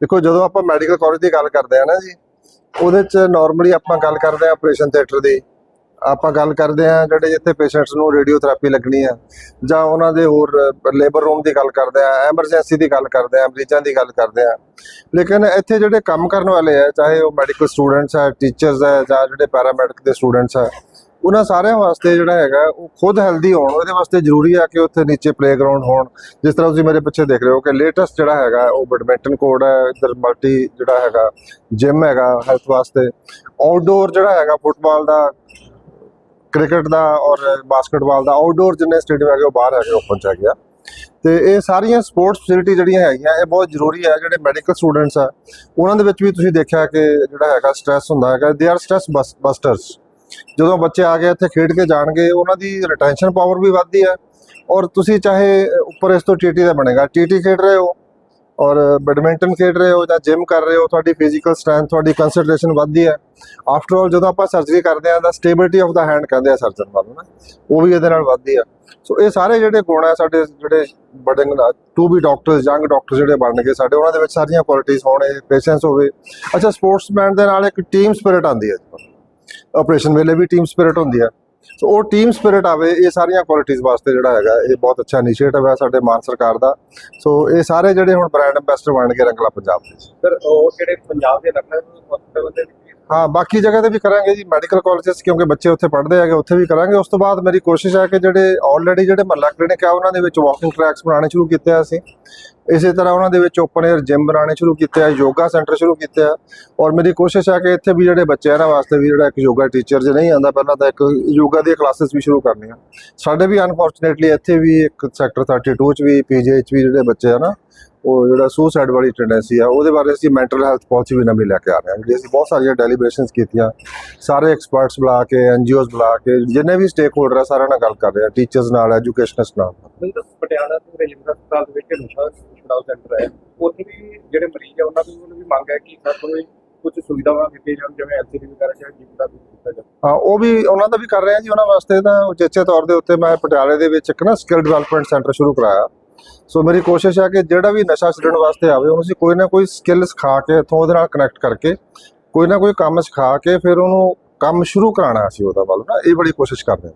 ਦੇਖੋ, ਜਦੋਂ ਆਪਾਂ ਮੈਡੀਕਲ ਕਾਲਜ ਦੀ ਗੱਲ ਕਰਦੇ ਆ ਨਾ ਜੀ, ਉਹਦੇ ਚ ਨਾਰਮਲੀ ਆਪਾਂ ਗੱਲ ਕਰਦੇ ਆ ਆਪਰੇਸ਼ਨ ਥੀਏਟਰ ਦੀ। ਆਪਾਂ ਗੱਲ ਕਰਦੇ ਆ ਜਿਹੜੇ ਜਿੱਥੇ ਪੇਸ਼ੈਂਟਸ ਨੂੰ ਰੇਡੀਓਥੈਰੇਪੀ ਲੱਗਣੀ ਆ, ਜਾਂ ਉਹਨਾਂ ਦੇ ਹੋਰ ਲੇਬਰ ਰੂਮ ਦੀ ਗੱਲ ਕਰਦੇ ਆ ਐਮਰਜੈਂਸੀ ਦੀ ਗੱਲ ਕਰਦੇ ਆ, ਮਰੀਜ਼ਾਂ ਦੀ ਗੱਲ ਕਰਦੇ ਆ। ਲੇਕਿਨ ਇੱਥੇ ਜਿਹੜੇ ਕੰਮ ਕਰਨ ਵਾਲੇ ਆ, ਚਾਹੇ ਉਹ ਮੈਡੀਕਲ ਸਟੂਡੈਂਟਸ ਆ ਟੀਚਰਸ ਆ, ਜਾਂ ਜਿਹੜੇ ਪੈਰਾਮੈਡਿਕ ਦੇ ਸਟੂਡੈਂਟਸ ਆ ਉਹਨਾਂ ਸਾਰਿਆਂ ਵਾਸਤੇ ਜਿਹੜਾ ਹੈਗਾ, ਉਹ ਖੁਦ ਹੈਲਦੀ ਹੋਣ, ਉਹਦੇ ਵਾਸਤੇ ਜ਼ਰੂਰੀ ਆ ਕਿ ਉੱਥੇ ਨੀਚੇ ਪਲੇਗਰਾਉਂਡ ਹੋਣ। ਜਿਸ ਤਰ੍ਹਾਂ ਤੁਸੀਂ ਮੇਰੇ ਪਿੱਛੇ ਦੇਖ ਰਹੇ ਹੋ ਕਿ ਲੇਟੈਸਟ ਜਿਹੜਾ ਹੈਗਾ, ਉਹ ਬੈਡਮਿੰਟਨ ਕੋਰਟ ਹੈ, ਇੱਧਰ ਮਲਟੀ ਜਿਹੜਾ ਹੈਗਾ ਜਿਮ ਹੈਗਾ ਹੈਲਥ ਵਾਸਤੇ। ਆਊਟਡੋਰ ਜਿਹੜਾ ਹੈਗਾ ਫੁੱਟਬਾਲ ਦਾ ਕ੍ਰਿਕਟ ਦਾ ਔਰ ਬਾਸਕਟਬਾਲ ਦਾ ਆਊਟਡੋਰ ਜਿੰਨੇ ਸਟੇਡੀਅਮ ਹੈਗੇ, ਉਹ ਬਾਹਰ ਹੈਗੇ ਓਪਨ ਚ ਹੈਗੇ ਆ ਤੇ ਇਹ ਸਾਰੀਆਂ ਸਪੋਰਟਸ ਫੈਸਿਲਿਟੀ ਜਿਹੜੀਆਂ ਹੈਗੀਆਂ, ਇਹ ਬਹੁਤ ਜ਼ਰੂਰੀ ਹੈ ਜਿਹੜੇ ਮੈਡੀਕਲ ਸਟੂਡੈਂਟਸ ਆ, ਉਹਨਾਂ ਦੇ ਵਿੱਚ ਵੀ ਤੁਸੀਂ ਦੇਖਿਆ ਕਿ ਜਿਹੜਾ ਹੈਗਾ ਸਟ੍ਰੈਸ ਹੁੰਦਾ ਹੈਗਾ ਦੇ ਆਰ ਸਟ੍ਰੈਸ ਬਸਟਰਸ ਜਦੋਂ ਬੱਚੇ ਆ ਕੇ ਇੱਥੇ ਖੇਡ ਕੇ ਜਾਣਗੇ, ਉਹਨਾਂ ਦੀ ਰਿਟੈਂਸ਼ਨ ਪਾਵਰ ਵੀ ਵੱਧਦੀ ਹੈ। ਔਰ ਤੁਸੀਂ ਚਾਹੇ ਉੱਪਰ ਇਸ ਤੋਂ ਟੀਟੀ ਦਾ ਬਣੇਗਾ। ਟੀਟੀ ਖੇਡ ਰਹੇ ਹੋ ਔਰ ਬੈਡਮਿੰਟਨ ਖੇਡ ਰਹੇ ਹੋ ਜਾਂ ਜਿਮ ਕਰ ਰਹੇ ਹੋ, ਤੁਹਾਡੀ ਫਿਜ਼ੀਕਲ ਸਟਰੈਂਥ ਤੁਹਾਡੀ ਕੰਸੈਂਟਰੇਸ਼ਨ ਵੱਧਦੀ ਹੈ। ਆਫਟਰ ਆਲ ਜਦੋਂ ਆਪਾਂ ਸਰਜਰੀ ਕਰਦੇ ਆ ਤਾਂ ਸਟੇਬਿਲਿਟੀ ਆਫ ਦਾ ਹੈਂਡ ਕਹਿੰਦੇ ਆ ਸਰਜਨ ਵੱਲ ਨਾ ਉਹ ਵੀ ਇਹਦੇ ਨਾਲ ਵੱਧਦੀ ਆ ਸੋ ਇਹ ਸਾਰੇ ਜਿਹੜੇ ਗੁਣ ਆ, ਸਾਡੇ ਜਿਹੜੇ ਬੜੇ to be doctors young doctor ਜਿਹੜੇ ਬਣ ਗਏ ਸਾਡੇ ਉਹਨਾਂ ਦੇ ਵਿੱਚ ਸਾਰੀਆਂ ਕੁਆਲਿਟੀਆਂ ਹੋਣ ਪੇਸ਼ੈਂਸ ਹੋਵੇ। ਅੱਛਾ ਸਪੋਰਟਸਮੈਨ ਦੇ ਨਾਲ ਇੱਕ ਟੀਮ ਸਪਿਰਿਟ ਆਉਂਦੀ ਹੈ। ਆਪਰੇਸ਼ਨ ਵੇਲੇ ਵੀ ਟੀਮ ਸਪਿਰਿਟ ਹੁੰਦੀ ਹੈ ਸੋ ਉਹ ਟੀਮ ਸਪਿਰਿਟ ਆਵੇ ਇਹ ਸਾਰੀਆਂ ਕੁਆਲਿਟੀਆਂ ਵਾਸਤੇ ਜਿਹੜਾ ਹੈਗਾ ਇਹ ਬਹੁਤ ਅੱਛਾ ਇਨੀਸ਼ੀਏਟਿਵ ਹੈ ਸਾਡੇ ਮਾਨ ਸਰਕਾਰ ਦਾ। ਸੋ ਇਹ ਸਾਰੇ ਜਿਹੜੇ ਹੁਣ ਬ੍ਰਾਂਡ ਬਣ ਕੇ ਰੰਗਲਾ ਪੰਜਾਬ ਦੇ ਸਰ ਉਹ ਜਿਹੜੇ ਪੰਜਾਬ ਦੇ ਲਖਨਊ ਹਸਪਤਾਲ ਦੇ ਹਾਂ ਬਾਕੀ ਜਗ੍ਹਾ ਤੇ ਵੀ ਕਰਾਂਗੇ ਜੀ ਮੈਡੀਕਲ ਕਾਲਜਸ ਕਿਉਂਕਿ ਬੱਚੇ ਉੱਥੇ ਪੜ੍ਹਦੇ ਹੈਗੇ ਉੱਥੇ ਵੀ ਕਰਾਂਗੇ। ਉਸ ਤੋਂ ਬਾਅਦ ਮੇਰੀ ਕੋਸ਼ਿਸ਼ ਹੈ ਕਿ ਜਿਹੜੇ ਆਲਰੇਡੀ ਜਿਹੜੇ ਮਹੱਲਾ ਕਲੀਨਿਕ ਆ ਉਹਨਾਂ ਦੇ ਵਿੱਚ ਵਾਕਿੰਗ ਟਰੈਕਸ ਬਣਾਉਣੇ ਸ਼ੁਰੂ ਕੀਤੇ ਆ ਅਸੀਂ। ਇਸੇ ਤਰ੍ਹਾਂ ਉਹਨਾਂ ਦੇ ਵਿੱਚ ਓਪਨ 에ਅਰ ਜਿਮ ਬਣਾਉਣੇ ਸ਼ੁਰੂ ਕੀਤੇ ਆ, ਯੋਗਾ ਸੈਂਟਰ ਸ਼ੁਰੂ ਕੀਤੇ ਆ। ਔਰ ਮੇਰੀ ਕੋਸ਼ਿਸ਼ ਹੈ ਕਿ ਇੱਥੇ ਵੀ ਜਿਹੜੇ ਬੱਚੇ ਆ ਇਹਨਾਂ ਵਾਸਤੇ ਵੀ ਜਿਹੜਾ ਇੱਕ ਯੋਗਾ ਟੀਚਰ ਜੇ ਨਹੀਂ ਆਂਦਾ ਪਹਿਲਾਂ ਤਾਂ ਇੱਕ ਯੋਗਾ ਦੀਆਂ ਕਲਾਸਿਸ ਵੀ ਸ਼ੁਰੂ ਕਰਨੀਆਂ। ਸਾਡੇ ਵੀ ਅਨਫੋਰਚੂਨੇਟਲੀ ਇੱਥੇ ਵੀ ਇੱਕ ਸੈਕਟਰ 32 ਚ ਵੀ ਪੀਜੀ ਚ ਵੀ ਜਿਹੜੇ ਬੱਚੇ ਆ ਨਾ, ਉਹ ਜਿਹੜਾ ਸੁਸਾਈਡ ਵਾਲੀ ਟੈਂਡੈਂਸੀ ਆ, ਉਹਦੇ ਬਾਰੇ ਅਸੀਂ ਮੈਂਟਲ ਹੈਲਥ ਪਾਲਿਸੀ ਵੀ ਨਵੀਂ ਲੈ ਕੇ ਆ ਰਹੇ ਹਾਂ। ਜਿਹੜੀ ਅਸੀਂ ਬਹੁਤ ਸਾਰੀਆਂ ਡੈਲੀਬ੍ਰੇਸ਼ਨਸ ਕੀਤੀਆਂ, ਸਾਰੇ ਐਕਸਪਰਟਸ ਬੁਲਾ ਕੇ ਐਨਜੀਓਜ਼ ਬੁਲਾ ਕੇ, ਜਿੰਨੇ ਵੀ ਸਟੇਕ ਹੋਲਡਰ ਆ, ਸਾਰਿਆਂ ਨਾਲ ਗੱਲ ਕਰ ਰਹੇ ਆ ਟੀਚਰਸ ਨਾਲ ਐਜੂਕੇਸ਼ਨਿਸਟ ਨਾਲ। ਪਟਿਆਲਾ ਤੋਂ ਰਜਿੰਦਰ ਹਸਪਤਾਲ ਦੇ ਵਿੱਚ ਨਸ਼ਾ ਛੁਡਾਓ ਸੈਂਟਰ ਹੈ। ਉੱਥੇ ਵੀ ਜਿਹੜੇ ਮਰੀਜ਼ ਆ, ਉਹਨਾਂ ਦੀ ਉਹਨਾਂ ਦੀ ਮੰਗ ਹੈ ਕਿ ਸਾਡੇ ਕੋਲ ਕੁਝ ਸੁਵਿਧਾਵਾਂ ਦਿੱਤੀਆਂ ਜਾਣ, ਜਿਵੇਂ ਐਲਸੀਡੀ ਵਗੈਰਾ ਜਾਂ ਜਿਮ ਦਾ ਵੀ ਦਿੱਤਾ ਜਾਵੇ। ਹਾਂ, ਉਹ ਵੀ ਉਹਨਾਂ ਦਾ ਵੀ ਕਰ ਰਹੇ ਆ ਜੀ, ਉਹਨਾਂ ਵਾਸਤੇ ਤਾਂ ਉਚੇਚੇ ਤੌਰ ਦੇ ਉੱਤੇ ਮੈਂ ਪਟਿਆਲੇ ਦੇ ਵਿੱਚ ਇੱਕ ਨਾ ਸਕਿੱਲ ਡਿਵੈਲਪਮੈਂਟ ਸੈਂਟਰ ਸ਼ੁਰੂ ਕਰਾਇਆ। ਸੋ ਮੇਰੀ ਕੋਸ਼ਿਸ਼ ਹੈ ਕਿ ਜਿਹੜਾ ਵੀ ਨਸ਼ਾ ਛੱਡਣ ਵਾਸਤੇ ਆਵੇ, ਉਹਨੂੰ ਅਸੀਂ ਕੋਈ ਨਾ ਕੋਈ ਸਕਿੱਲ ਸਿਖਾ ਕੇ ਇੱਥੋਂ ਉਹਦੇ ਨਾਲ ਕਨੈਕਟ ਕਰਕੇ, ਕੋਈ ਨਾ ਕੋਈ ਕੰਮ ਸਿਖਾ ਕੇ ਫਿਰ ਉਹਨੂੰ ਕੰਮ ਸ਼ੁਰੂ ਕਰਾਉਣਾ ਅਸੀਂ ਉਹਦਾ ਵੱਲ। ਨਾ ਇਹ ਬੜੀ ਕੋਸ਼ਿਸ਼ ਕਰਦੇ ਹਾਂ।